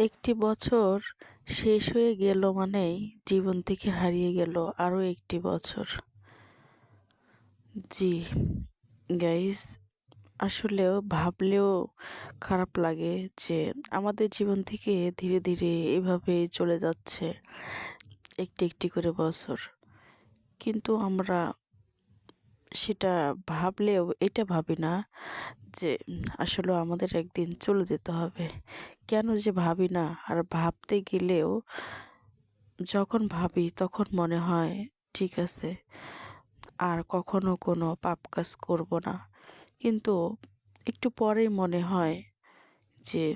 একটি বছর শেষ হয়ে গেল মানেই জীবন থেকে হারিয়ে গেল আরও একটি বছর। জি গাইস আসলেও ভাবলেও খারাপ লাগে যে আমাদের জীবন থেকে ধীরে ধীরে এভাবে চলে যাচ্ছে একটি একটি করে বছর। কিন্তু আমরা সেটা ভাবলেও এটা ভাবি না যে আসলে আমাদের একদিন চলে যেতে হবে। কেন যে ভাবি না? আর ভাবতে গেলেও যখন ভাবি তখন মনে হয়, ঠিক আছে, আর কখনো কোনো পাপ কাজ করব না। কিন্তু একটু পরেই মনে হয় যে,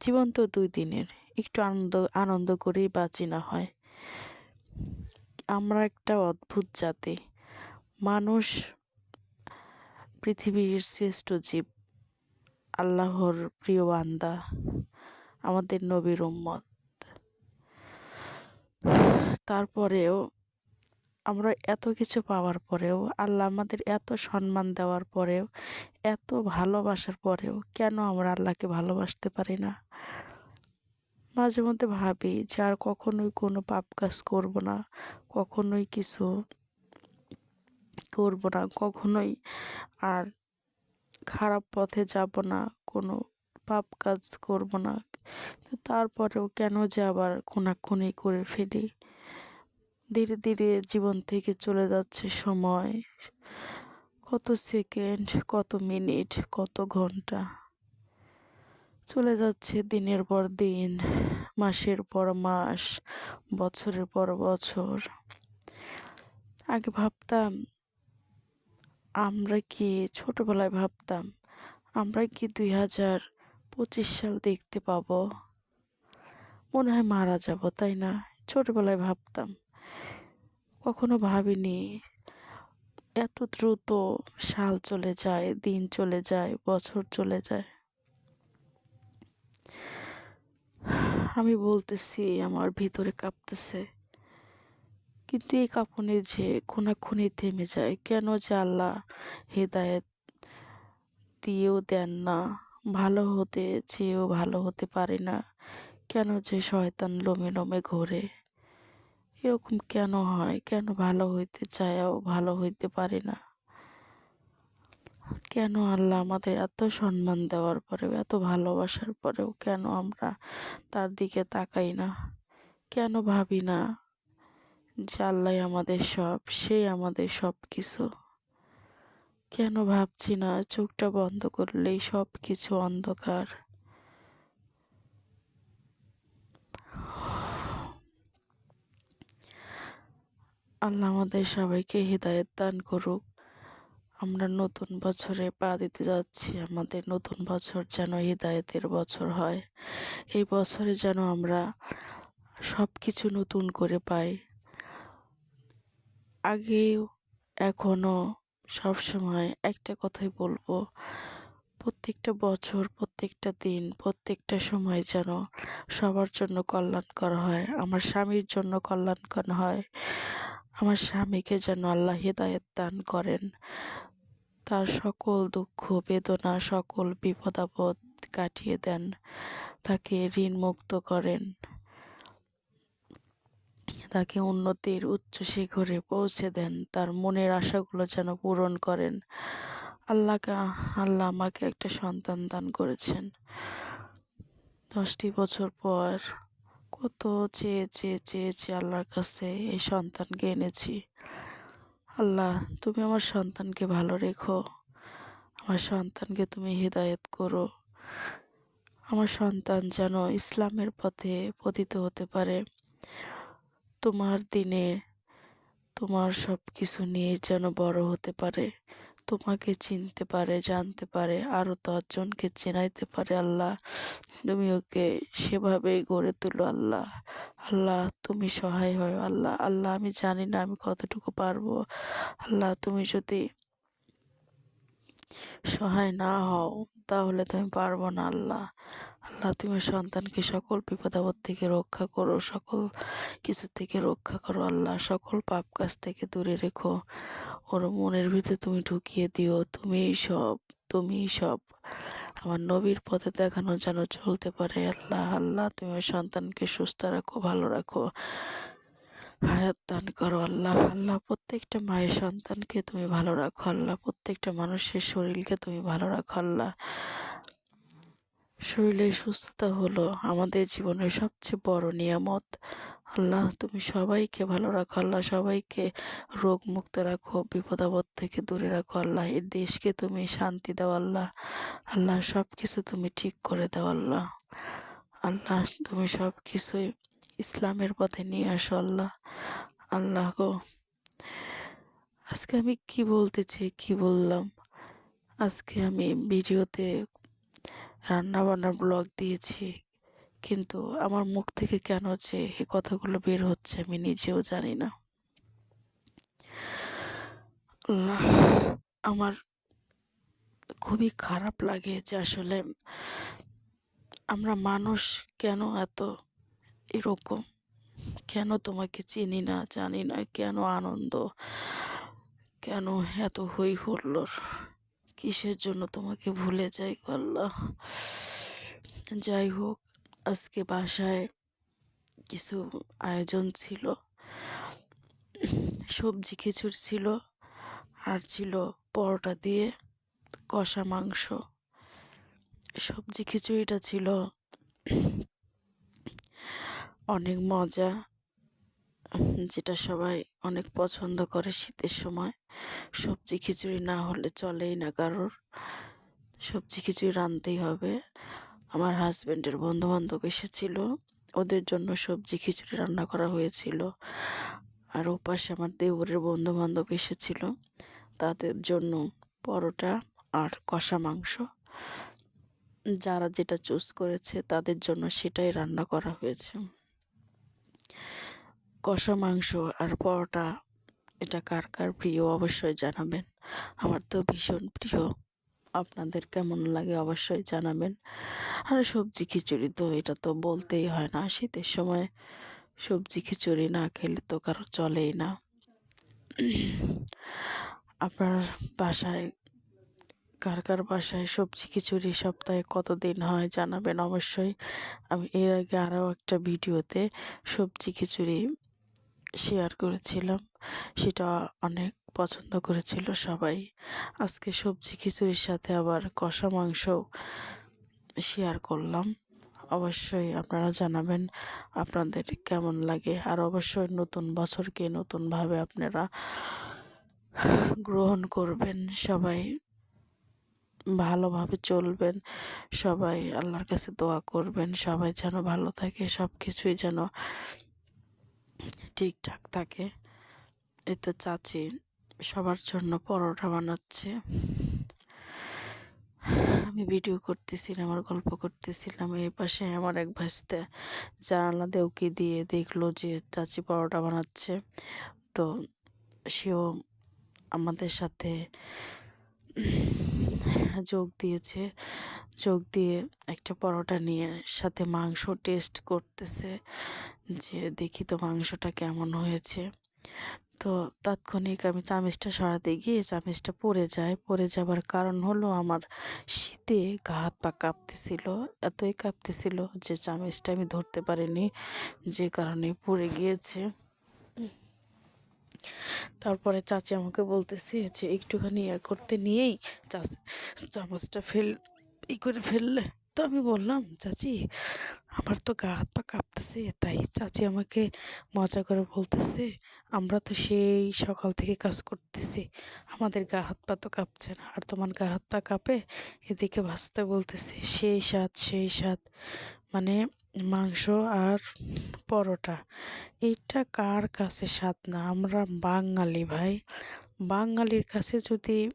জীবন তো দুই দিনের, একটু আনন্দ আনন্দ করেই বাঁচি না হয়। আমরা একটা অদ্ভুত জাতি। মানুষ পৃথিবীর শ্রেষ্ঠ জীব, আল্লাহর প্রিয় বান্দা, আমাদের নবীর উম্মত। তারপরেও আমরা এত কিছু পাওয়ার পরেও, আল্লাহ আমাদের এত সম্মান দেওয়ার পরেও, এত ভালোবাসার পরেও কেন আমরা আল্লাহকে ভালোবাসতে পারি না? মাঝে মধ্যে ভাবি যে আর কখনোই কোনো পাপ কাজ করব না, কখনোই কিছু করব না কখনোই। আর খারাপ পথে যাব না, কোনো পাপ কাজ করব না। তো তারপরেও কেন যে আবার খুনাখুনি করে ফেলি? ধীরে ধীরে জীবন থেকে চলে যাচ্ছে সময়। কত সেকেন্ড, কত মিনিট, কত ঘণ্টা। চলে যাচ্ছে দিনের পর দিন, মাসের পর মাস, বছরের পর বছর। আগে ভাবতাম আমরা কি ছোটবেলায় ভাবতাম, আমরা কি দুই হাজার পঁচিশ সাল দেখতে পাব? মনে হয় মারা যাব, তাই না? ছোটবেলায় ভাবতাম। কখনো ভাবিনি এত দ্রুত সাল চলে যায়, দিন চলে যায়, বছর চলে যায়। আমি বলতেছি, আমার ভিতরে কাঁপতেছে। কিন্তু এই কাঁপুনি যে খুনাখুনি থেমে যায়, কেন যে আল্লাহ হেদায়েত দিয়েও দেন না? ভালো হতে চেয়েও ভালো হতে পারে না। কেন যে শয়তান লোমে লোমে ঘোরে? এরকম কেন হয়? কেন ভালো হইতে চায়ও ভালো হইতে পারে না? কেন আল্লাহ আমাদের এত সম্মান দেওয়ার পরেও, এত ভালোবাসার পরেও কেন আমরা তার দিকে তাকাই না? কেন ভাবি না যে আল্লাহ আমাদের সব সেই আমাদের সব কিছু কেন ভাবছি না, চোখটা বন্ধ করলেই সব কিছু অন্ধকার। আল্লাহ আমাদের সবাইকে হৃদায়ত দান করুক। আমরা নতুন বছরে পা দিতে যাচ্ছি, আমাদের নতুন বছর যেন হৃদায়তের বছর হয়। এই বছরে যেন আমরা সব কিছু নতুন করে পাই। আগেও এখনও সবসময় একটা কথাই বলব। প্রত্যেকটা বছর, প্রত্যেকটা দিন, প্রত্যেকটা সময় যেন সবার জন্য কল্যাণকর হয়, আমার স্বামীর জন্য কল্যাণকর হয়, আমার স্বামীকে যেন আল্লাহ হিদায়ত দান করেন। তার সকল দুঃখ, বেদনা, সকল বিপদ আপদ কাটিয়ে দেন, তাকে ঋণ মুক্ত করেন। তাকে উন্নতির উচ্চ শিখরে পৌঁছে দেন। তার মনের আশাগুলো যেন পূরণ করেন। আল্লাহকে, আল্লাহ আমাকে একটা সন্তান দান করেছেন। দশটি বছর পর কত চেয়ে চেয়ে চেয়ে চেয়ে আল্লাহর কাছে এই সন্তানকে এনেছি। আল্লাহ, তুমি আমার সন্তানকে ভালো রেখো। আমার সন্তানকে তুমি হৃদায়ত করো। আমার সন্তান যেন ইসলামের পথে পতিত হতে পারে। তোমার দিনে তোমার সব কিছু নিয়ে যেন বড় হতে পারে, তোমাকে চিনতে পারে, জানতে পারে আরও দশজনকে চেনাইতে পারে আল্লাহ। তুমি ওকে সেভাবেই গড়ে তুলো আল্লাহ। আল্লাহ, তুমি সহায় হয় আল্লাহ। আল্লাহ, আমি জানি না আমি কতটুকু পারব। আল্লাহ, তুমি যদি সহায় না হও, তাহলে তুমি পারব না আল্লাহ। আল্লাহ, তুমি সন্তানকে সকল বিপদাবদ থেকে রক্ষা করো, সকল কিছু থেকে রক্ষা করো আল্লাহ, সকল পাপ কাজ থেকে দূরে রেখো। ওর মনের ভিতরে তুমি ঢুকিয়ে দিও তুমি সব, তুমিই সব। আমার নবীর পথে দেখানো যেন চলতে পারে আল্লাহ আল্লাহ, তুমি সন্তানকে সুস্থ রাখো, ভালো রাখো। হায়াত দান করো আল্লাহ আল্লাহ, প্রত্যেকটা মায়ের সন্তানকে তুমি ভালো রাখো, আল্লাহ, প্রত্যেকটা মানুষের শরীরকে তুমি ভালো রাখো আল্লাহ। শরীরের সুস্থতা হলো আমাদের জীবনের সবচেয়ে বড় নিয়ামত। আল্লাহ, তুমি সবাইকে ভালো রাখো। আল্লাহ, সবাইকে রোগ মুক্ত রাখো, বিপদ আপদ থেকে দূরে রাখো। আল্লাহ, এই দেশকে তুমি শান্তি দাও আল্লাহ। আল্লাহ সব কিছু তুমি ঠিক করে দাও আল্লাহ। আল্লাহ, তুমি সব কিছুই ইসলামের পথে নিয়ে আসো আল্লাহ। আল্লাহ গো, আজকে আমি কি বলতে চাই, কি বললাম? আজকে আমি ভিডিওতে রান্না বান্নার ব্লগ দিয়েছি। কিন্তু আমার মুখ থেকে কেন যে এই কথাগুলো বের হচ্ছে আমি নিজেও জানি না। আমার খুবই খারাপ লাগে যে আসলে আমরা মানুষ কেন এত এরকম? কেন তোমাকে চিনি না, জানি না, কেন আনন্দ, কেন এত হই হুল্লোর কিসের জন্য তোমাকে ভুলে যাই আল্লাহ যাই হোক, আজকে বাসায় কিছু আয়োজন ছিল। সবজি খিচুড়ি ছিল, আর ছিল পরোটা দিয়ে কষা মাংস। সবজি খিচুড়িটা ছিল। অনেক মজা। যেটা সবাই অনেক পছন্দ করে শীতের সময়। সবজি খিচুড়ি না হলে চলেই না কারোর। সবজি খিচুড়ি রাঁধতেই হবে। আমার হাজব্যান্ডের বন্ধুবান্ধব এসেছিল। ওদের জন্য সবজি খিচুড়ি রান্না করা হয়েছিল। আর ওপাশে আমার দেওরের বন্ধুবান্ধব এসেছিল। তাদের জন্য পরোটা আর কষা মাংস। যারা যেটা চুজ করেছে তাদের জন্য সেটাই রান্না করা হয়েছে। কষা মাংস আর পরোটা, এটা কার কার প্রিয় অবশ্যই জানাবেন। আমার তো ভীষণ প্রিয়। আপনাদের কেমন লাগে অবশ্যই জানাবেন। আর সবজি খিচুড়ি তো এটা তো বলতেই হয় না, শীতের সময় সবজি খিচুড়ি না খেলে তো কারও চলেই না। আপনার বাসায়, কার কার বাসায় সবজি খিচুড়ি সপ্তাহে কতদিন হয় জানাবেন অবশ্যই। আমি এর আগে আরও একটা ভিডিওতে সবজি খিচুড়ি শেয়ার করেছিলাম। সেটা অনেক পছন্দ করেছিল সবাই। আজকে সবজি খিচুড়ির সাথে আবার কষা মাংস শেয়ার করলাম। অবশ্যই আপনারা জানাবেন আপনাদের কেমন লাগে। আর অবশ্যই নতুন বছরকে নতুনভাবে আপনারা গ্রহণ করবেন। সবাই ভালোভাবে চলবেন। সবাই আল্লাহর কাছে দোয়া করবেন। সবাই যেন ভালো থাকে। সব কিছুই যেন ঠিকঠাক থাকে। এই তো চাচি সবার জন্য পরোটা বানাচ্ছে। আমি ভিডিও করতেছিলাম আমার গল্প করতেছিলাম। এই পাশে আমার এক ভাসতে জানালা দেউকি দিয়ে দেখল যে চাচি পরোটা বানাচ্ছে। তো সেও আমাদের সাথে যোগ দিয়েছে। যোগ দিয়ে একটা পরোটা নিয়ে সাথে মাংস টেস্ট করতেছে। যে দেখি তো মাংসটা কেমন হয়েছে। তো তাৎক্ষণিক আমি চামিচটা সরাতে গিয়ে চামিচটা পড়ে যায়। পড়ে যাবার কারণ হলো আমার শীতে গা হাত পা কাঁপতেছিল। এতই কাঁপতেছিল যে চামিচটা আমি ধরতে পারিনি। যে কারণে পড়ে গিয়েছে। তারপরে চাচি আমাকে বলতেছে যে একটুখানি ইয়ে করতে নিয়েই চামচটা ফেল, ই করে ফেললে। তো আমি বললাম, চাচি, আমার তো গা হাত পা কাঁপতেছে, তাই চাচি আমাকে মজা করে বলতেছে, আমরা তো সেই সকাল থেকে কাজ করতেছি। আমাদের গা হাত পা তো কাঁপছে না, আর তোমার গা হাত পা কাঁপে? এদিকে ভাসতে বলতেছে, সেই স্বাদ সেই স্বাদ। মানে মাংস আর পরোটা। এইটা কার কাছে স্বাদ না? আমরা বাঙালি ভাই। বাঙালির কাছে যদি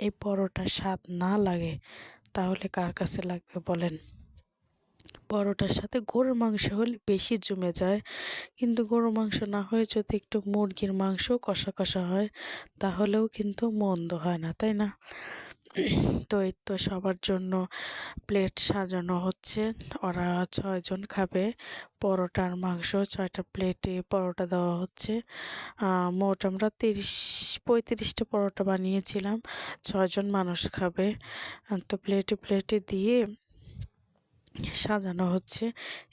এই পরোটা স্বাদ না লাগে, তাহলে কার কাছে লাগবে বলেন? পরোটার সাথে গরুর মাংস হলে বেশি জমে যায়। কিন্তু গরুর মাংস না হয়ে যদি একটু মুরগির মাংস কষা কষা হয়, তাহলেও কিন্তু মন্দ হয় না, তাই না? তো এই তো সবার জন্য প্লেট সাজানো হচ্ছে। ওরা ছয়জন খাবে। পরোটার মাংস ছয়টা প্লেটে পরোটা দেওয়া হচ্ছে। মোট আমরা তিরিশ, পঁয়ত্রিশটা পরোটা বানিয়েছিলাম। ছয়জন মানুষ খাবে। তো প্লেটে প্লেটে দিয়ে সাজানো হচ্ছে।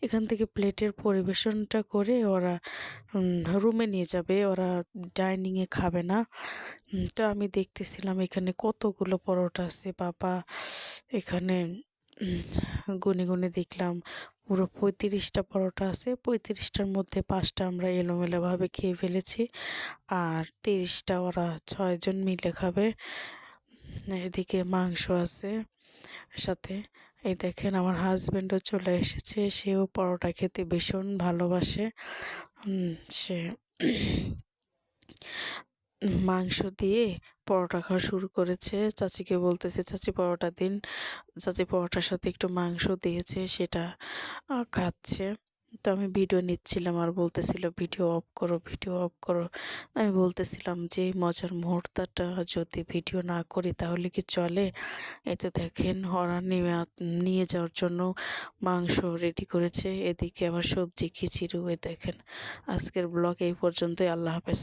এখান থেকে প্লেটের পরিবেশনটা করে ওরা রুমে নিয়ে যাবে। ওরা ডাইনিংয়ে খাবে না। তো আমি দেখতেছিলাম এখানে কতগুলো পরোটা আছে, বাবা। এখানে গুনে গুনে দেখলাম পুরো পঁয়ত্রিশটা পরোটা আছে। পঁয়ত্রিশটার মধ্যে পাঁচটা আমরা এলোমেলোভাবে খেয়ে ফেলেছি। আর তিরিশটা ওরা ছয়জন মিলে খাবে। এদিকে মাংস আছে সাথে। এই দেখেন আমার হাজব্যান্ডও চলে এসেছে। সেও পরোটা খেতে ভীষণ ভালোবাসে। সে মাংস দিয়ে পরোটা খাওয়া শুরু করেছে। চাচিকে বলতেছে, চাচি, পরোটা দিন। চাচি পরোটার সাথে একটু মাংস দিয়েছে, সেটা খাচ্ছে। তো আমি ভিডিও নিচ্ছিলাম আর বলতেছিল, ভিডিও অফ করো, ভিডিও অফ করো। আমি বলতেছিলাম যে, এই মজার মুহূর্তটা যদি ভিডিও না করি তাহলে কি চলে? এতে দেখেন হরা নিয়ে নিয়ে যাওয়ার জন্য মাংস রেডি করেছে। এদিকে আবার সবজি খিচিড়িও দেখেন। আজকের ব্লগ এই পর্যন্তই। আল্লাহ হাফেজ।